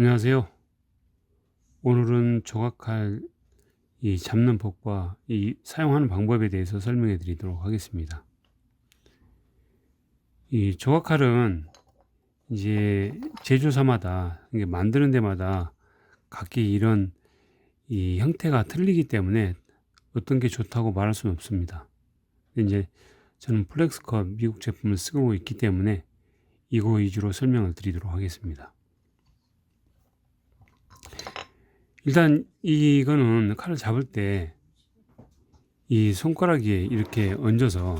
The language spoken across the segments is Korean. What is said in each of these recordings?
안녕하세요. 오늘은 조각칼 이 잡는 법과 이 사용하는 방법에 대해서 설명해 드리도록 하겠습니다. 이 조각칼은 이제 제조사마다 만드는 데마다 각기 이런 이 형태가 틀리기 때문에 어떤 게 좋다고 말할 수는 없습니다. 이제 저는 플렉스컷 미국 제품을 쓰고 있기 때문에 이거 위주로 설명을 드리도록 하겠습니다. 일단 이거는 칼을 잡을 때 이 손가락에 이렇게 얹어서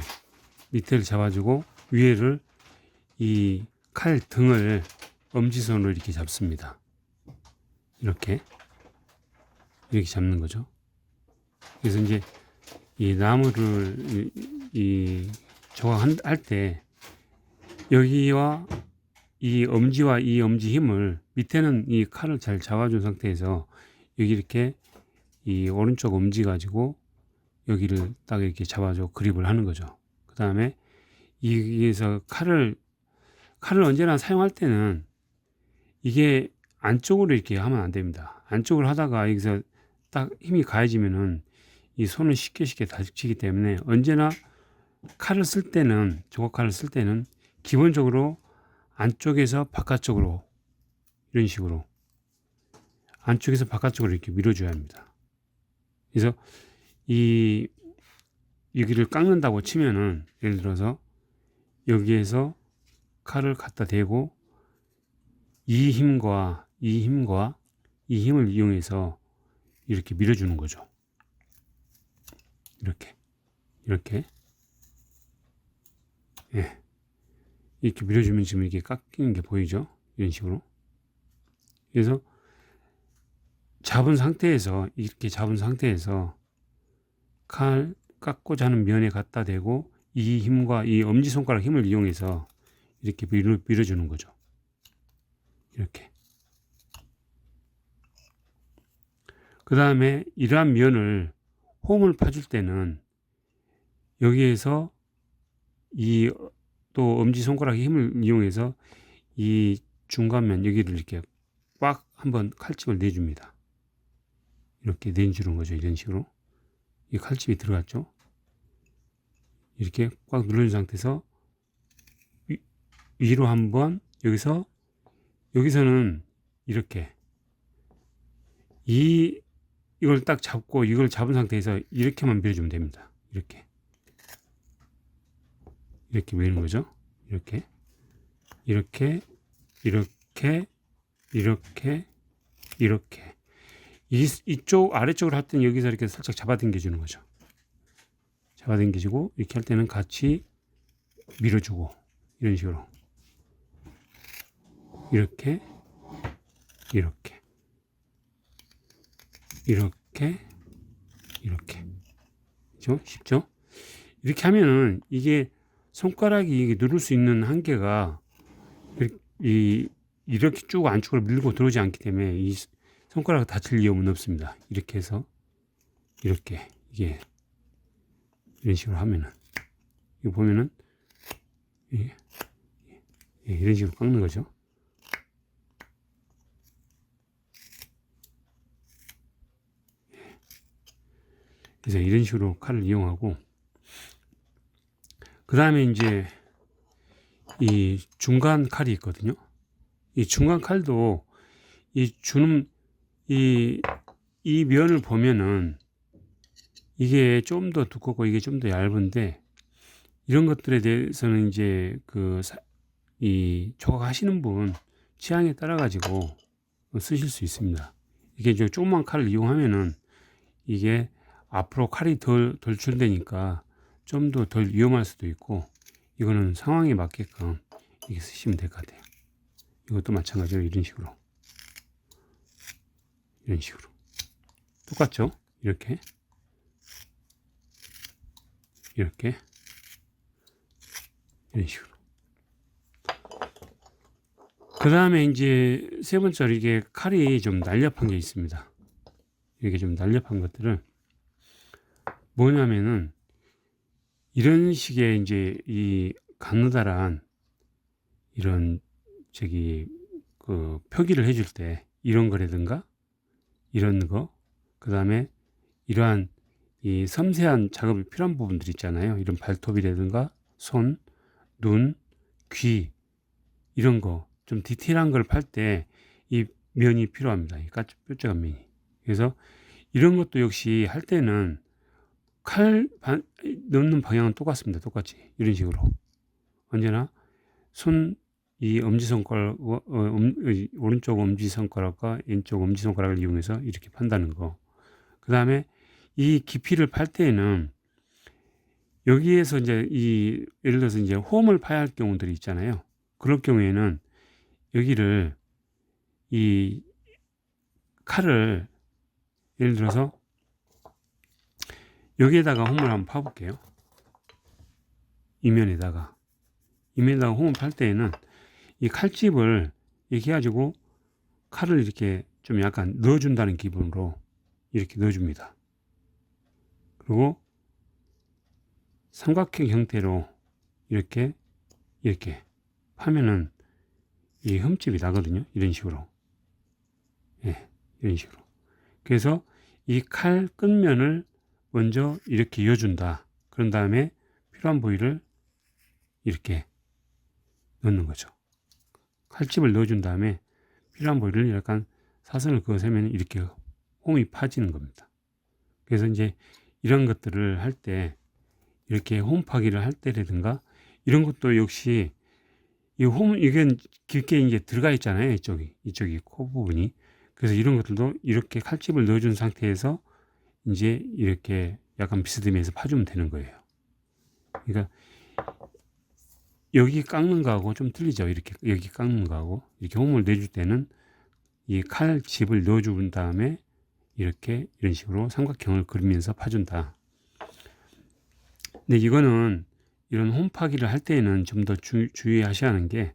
밑에를 잡아주고 위에를 이 칼 등을 엄지손으로 이렇게 잡습니다. 이렇게 이렇게 잡는 거죠. 그래서 이제 이 나무를 이, 이 조각할 때 여기와 이 엄지와 이 엄지 힘을 밑에는 이 칼을 잘 잡아준 상태에서 여기 이렇게 이 오른쪽 엄지 가지고 여기를 딱 이렇게 잡아줘 그립을 하는 거죠. 그 다음에 여기에서 칼을 칼을 언제나 사용할 때는 이게 안쪽으로 이렇게 하면 안 됩니다. 안쪽으로 하다가 여기서 딱 힘이 가해지면은 이 손을 쉽게 쉽게 다치기 때문에 언제나 칼을 쓸 때는 조각칼을 쓸 때는 기본적으로 안쪽에서 바깥쪽으로 이런 식으로 안쪽에서 바깥쪽으로 이렇게 밀어줘야 합니다. 그래서 이 여기를 깎는다고 치면은 예를 들어서 여기에서 칼을 갖다 대고 이 힘과 이 힘과 이 힘을 이용해서 이렇게 밀어주는 거죠. 이렇게 이렇게 예 이렇게 밀어주면 지금 이게 깎이는 게 보이죠? 이런 식으로 그래서 잡은 상태에서 이렇게 잡은 상태에서 칼 깎고자 하는 면에 갖다 대고 이 힘과 이 엄지손가락 힘을 이용해서 이렇게 밀어, 밀어주는 거죠. 이렇게. 그 다음에 이러한 면을 홈을 파줄 때는 여기에서 이 또 엄지손가락 힘을 이용해서 이 중간면 여기를 이렇게 꽉 한번 칼집을 내줍니다. 이렇게 내주는 거죠. 이런 식으로. 이 칼집이 들어갔죠. 이렇게 꽉 눌러준 상태에서 위, 위로 한번 여기서 여기서는 이렇게 이 이걸 딱 잡고 이걸 잡은 상태에서 이렇게만 밀어주면 됩니다. 이렇게 이렇게 밀는 거죠. 이렇게 이렇게 이렇게 이렇게 이렇게 이, 이쪽 아래쪽으로 할 때는 여기서 이렇게 살짝 잡아당겨 주는 거죠. 잡아당겨주고 이렇게 할 때는 같이 밀어주고 이런 식으로 이렇게 이렇게 이렇게 이렇게 그죠? 쉽죠? 이렇게 하면은 이게 손가락이 누를 수 있는 한계가 이 이렇게 쭉 안쪽으로 밀고 들어오지 않기 때문에 이 손가락 다칠 위험은 없습니다. 이렇게 해서 이렇게 이게 이런 식으로 하면은 이거 보면은 예, 예, 이런 식으로 깎는 거죠. 그래서 이런 식으로 칼을 이용하고 그 다음에 이제 이 중간 칼이 있거든요. 이 중간 칼도 이 주름 이, 이 면을 보면은 이게 좀 더 두껍고 이게 좀 더 얇은데 이런 것들에 대해서는 이제 그, 이 조각하시는 분 취향에 따라 가지고 쓰실 수 있습니다. 이게 좀 조그만 칼을 이용하면은 이게 앞으로 칼이 덜 돌출되니까 좀 더 덜 위험할 수도 있고 이거는 상황에 맞게끔 이렇게 쓰시면 될 것 같아요. 이것도 마찬가지로 이런 식으로. 이런 식으로. 똑같죠? 이렇게. 이렇게. 이런 식으로. 그 다음에 이제 세 번째로 이게 칼이 좀 날렵한 게 있습니다. 이렇게 좀 날렵한 것들은 뭐냐면은 이런 식의 이제 이 가느다란 이런 저기 그 표기를 해줄 때 이런 거라든가 이런 거, 그 다음에 이러한 이 섬세한 작업이 필요한 부분들 있잖아요. 이런 발톱이라든가 손, 눈, 귀 이런 거 좀 디테일한 걸 팔 때 이 면이 필요합니다. 이 뾰족한 면이. 그래서 이런 것도 역시 할 때는 칼 반, 넣는 방향은 똑같습니다. 똑같이 이런 식으로 언제나 손 이 엄지손가락 어, 음, 이 오른쪽 엄지손가락과 왼쪽 엄지손가락을 이용해서 이렇게 판다는 거. 그 다음에 이 깊이를 팔 때에는 여기에서 이제 이 예를 들어서 이제 홈을 파야 할 경우들이 있잖아요. 그럴 경우에는 여기를 이 칼을 예를 들어서 여기에다가 홈을 한번 파볼게요. 이면에다가 이면에다가 홈을 팔 때에는 이 칼집을 이렇게 해가지고 칼을 이렇게 좀 약간 넣어준다는 기분으로 이렇게 넣어줍니다. 그리고 삼각형 형태로 이렇게 이렇게 하면은 이 흠집이 나거든요. 이런 식으로. 예, 이런 식으로. 그래서 이 칼 끝면을 먼저 이렇게 이어준다. 그런 다음에 필요한 부위를 이렇게 넣는 거죠. 칼집을 넣어준 다음에 필요한 부위를 약간 사선을 그어서면 이렇게 홈이 파지는 겁니다. 그래서 이제 이런 것들을 할 때 이렇게 홈 파기를 할 때라든가 이런 것도 역시 이 홈, 이게 깊게 이제 들어가 있잖아요. 이쪽이, 이쪽이 코 부분이. 그래서 이런 것들도 이렇게 칼집을 넣어준 상태에서 이제 이렇게 약간 비스듬해서 파주면 되는 거예요. 그러니까 여기 깎는 거하고 좀 틀리죠. 이렇게 여기 깎는 거하고 이렇게 홈을 내줄 때는 이 칼 집을 넣어준 다음에 이렇게 이런 식으로 삼각형을 그리면서 파준다. 근데 이거는 이런 홈파기를 할 때에는 좀 더 주의하셔야 하는 게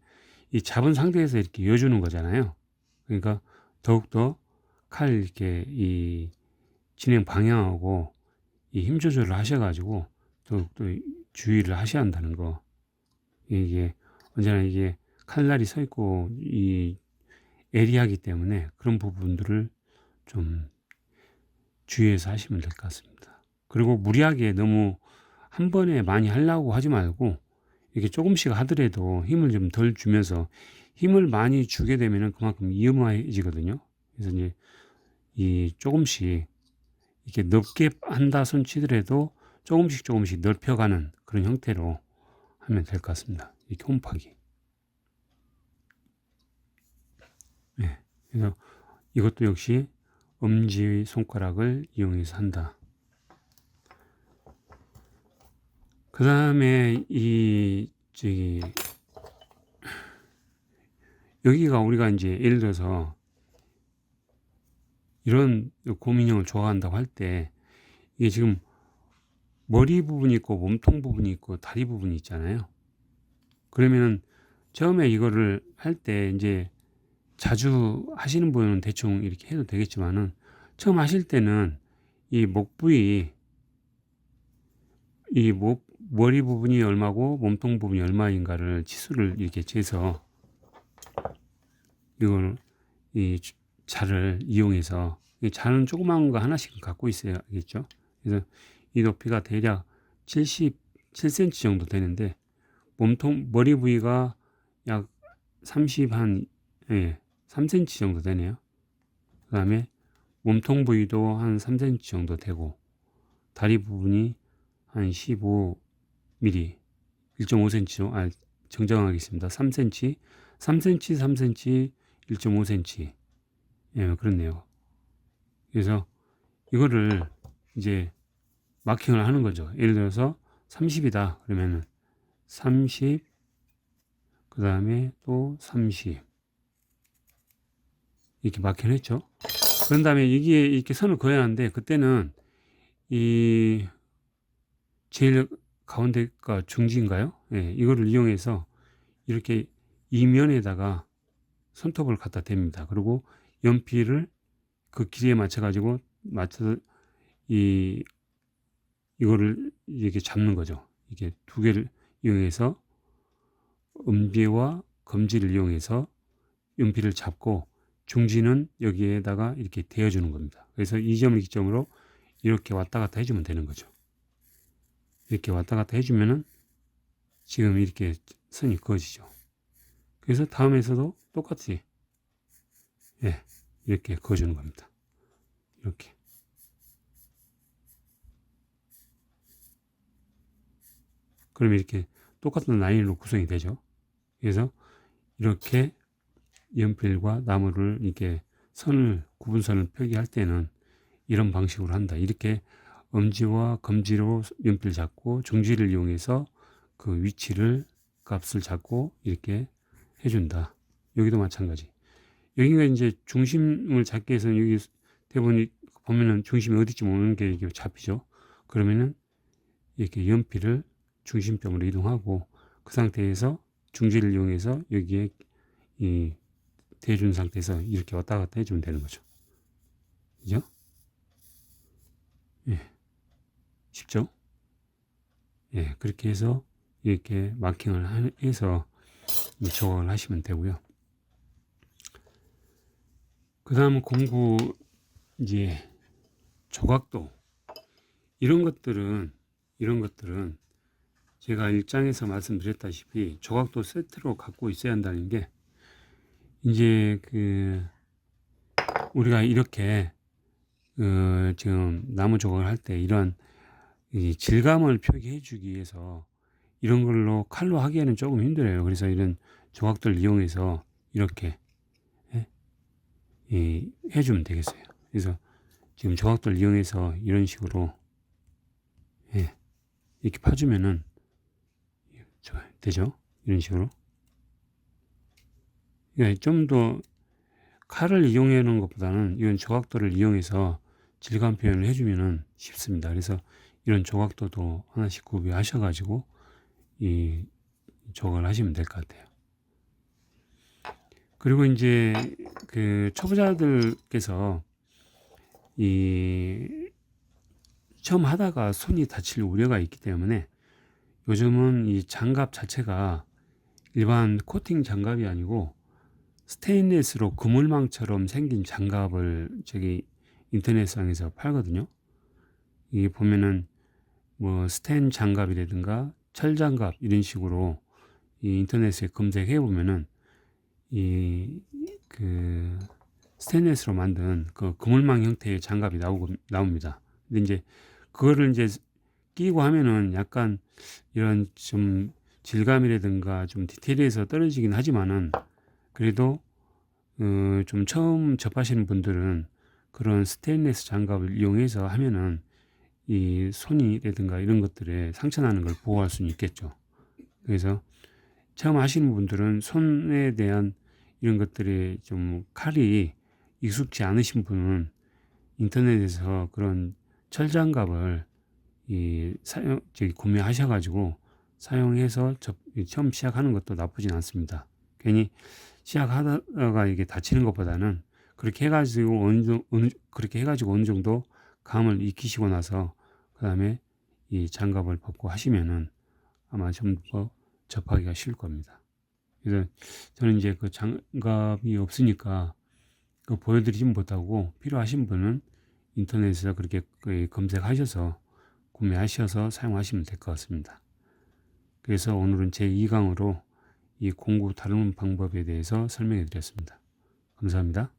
이 잡은 상태에서 이렇게 이어주는 거잖아요. 그러니까 더욱더 칼 이렇게 이 진행 방향하고 이 힘 조절을 하셔가지고 더욱더 주의를 하셔야 한다는 거. 이게 언제나 이게 칼날이 서 있고 이 에리하기 때문에 그런 부분들을 좀 주의해서 하시면 될 것 같습니다. 그리고 무리하게 너무 한 번에 많이 하려고 하지 말고 이렇게 조금씩 하더라도 힘을 좀 덜 주면서 힘을 많이 주게 되면 그만큼 위험해지거든요. 그래서 이제 이 조금씩 이렇게 넓게 한다 손 치더라도 조금씩 조금씩 넓혀가는 그런 형태로 하면 될 것 같습니다. 이렇게 홈파기. 네. 그래서 이것도 역시 엄지 손가락을 이용해서 한다. 그 다음에 이 저기 여기가 우리가 이제 예를 들어서 이런 고민형을 좋아한다고 할 때 이게 지금 머리 부분이 있고 몸통 부분이 있고 다리 부분이 있잖아요. 그러면은 처음에 이거를 할 때 이제 자주 하시는 분은 대충 이렇게 해도 되겠지만은 처음 하실 때는 이 목 부위 이 목 머리 부분이 얼마고 몸통 부분이 얼마인가를 치수를 이렇게 재서 이걸 이 자를 이용해서 이 자는 조그마한 거 하나씩 갖고 있어야겠죠. 그래서 이 높이가 대략 77cm 정도 되는데 몸통 머리 부위가 약 30한 예, 3cm 정도 되네요. 그 다음에 몸통 부위도 한 3cm 정도 되고 다리 부분이 한 15, mm 1.5cm 아, 정정하겠습니다. 3cm 3cm 3cm 1.5cm 예 그렇네요. 그래서 이거를 이제 마킹을 하는 거죠. 예를 들어서 30이다 그러면은 30 그 다음에 또 30 이렇게 마킹을 했죠. 그런 다음에 이게 이렇게 선을 그어야 하는데 그때는 이 제일 가운데가 중지인가요? 예, 이거를 이용해서 이렇게 이면에다가 손톱을 갖다 댑니다. 그리고 연필을 그 길이에 맞춰 가지고 맞춰서 이 이거를 이렇게 잡는 거죠. 이게 두 개를 이용해서 음비와 검지를 이용해서 연필을 잡고 중지는 여기에다가 이렇게 대어주는 겁니다. 그래서 이 점을 기점으로 이렇게 왔다 갔다 해주면 되는 거죠. 이렇게 왔다 갔다 해주면은 지금 이렇게 선이 그어지죠. 그래서 다음에서도 똑같이 예, 이렇게 그어주는 겁니다. 이렇게. 그럼 이렇게 똑같은 라인으로 구성이 되죠. 그래서 이렇게 연필과 나무를 이렇게 선을 구분선을 표기할 때는 이런 방식으로 한다. 이렇게 엄지와 검지로 연필 잡고 중지를 이용해서 그 위치를 값을 잡고 이렇게 해준다. 여기도 마찬가지. 여기가 이제 중심을 잡기 위해서는 여기 대본이 보면은 중심이 어디쯤 오는 게 잡히죠. 그러면은 이렇게 연필을 중심점으로 이동하고 그 상태에서 중지를 이용해서 여기에 이 대준 상태에서 이렇게 왔다 갔다 해주면 되는 거죠. 그죠? 예. 쉽죠? 예, 그렇게 해서 이렇게 마킹을 해서 조각을 하시면 되고요. 그 다음 공구 이제 조각도 이런 것들은 이런 것들은 제가 일장에서 말씀드렸다시피 조각도 세트로 갖고 있어야 한다는 게 이제 그 우리가 이렇게 그 지금 나무 조각을 할 때 이런 이 질감을 표기해 주기 위해서 이런 걸로 칼로 하기에는 조금 힘들어요. 그래서 이런 조각들 이용해서 이렇게 예? 이 해주면 되겠어요. 그래서 지금 조각들 이용해서 이런 식으로 예, 이렇게 파주면은 되죠. 이런 식으로. 예, 좀더 칼을 이용해 놓은 것보다는 이런 조각도를 이용해서 질감 표현을 해주면은 쉽습니다. 그래서 이런 조각도도 하나씩 구비하셔가지고 이 조각을 하시면 될 것 같아요. 그리고 이제 그 초보자들께서 이 처음 하다가 손이 다칠 우려가 있기 때문에 요즘은 이 장갑 자체가 일반 코팅 장갑이 아니고 스테인리스로 그물망처럼 생긴 장갑을 저기 인터넷상에서 팔거든요. 이게 보면은 뭐 스텐 장갑이라든가 철 장갑 이런 식으로 이 인터넷에 검색해 보면은 이 그 스테인리스로 만든 그 그물망 형태의 장갑이 나오고 나옵니다. 근데 이제 그거를 이제 끼고 하면은 약간 이런 좀 질감이라든가 좀 디테일에서 떨어지긴 하지만은 그래도 어, 좀 처음 접하시는 분들은 그런 스테인리스 장갑을 이용해서 하면은 이 손이라든가 이런 것들에 상처 나는 걸 보호할 수는 있겠죠. 그래서 처음 하시는 분들은 손에 대한 이런 것들이 좀 칼이 익숙지 않으신 분은 인터넷에서 그런 철장갑을 이 사용 저기 구매하셔가지고 사용해서 접, 처음 시작하는 것도 나쁘진 않습니다. 괜히 시작하다가 이게 다치는 것보다는 그렇게 해가지고 어느 정도, 어느, 그렇게 해가지고 어느 정도 감을 익히시고 나서 그 다음에 이 장갑을 벗고 하시면은 아마 좀 더 접하기가 쉬울 겁니다. 그래서 저는 이제 그 장갑이 없으니까 그 보여드리진 못하고 필요하신 분은 인터넷에서 그렇게 검색하셔서 구매하셔서 사용하시면 될 것 같습니다. 그래서 오늘은 제 2강으로 이 공구 다루는 방법에 대해서 설명해 드렸습니다. 감사합니다.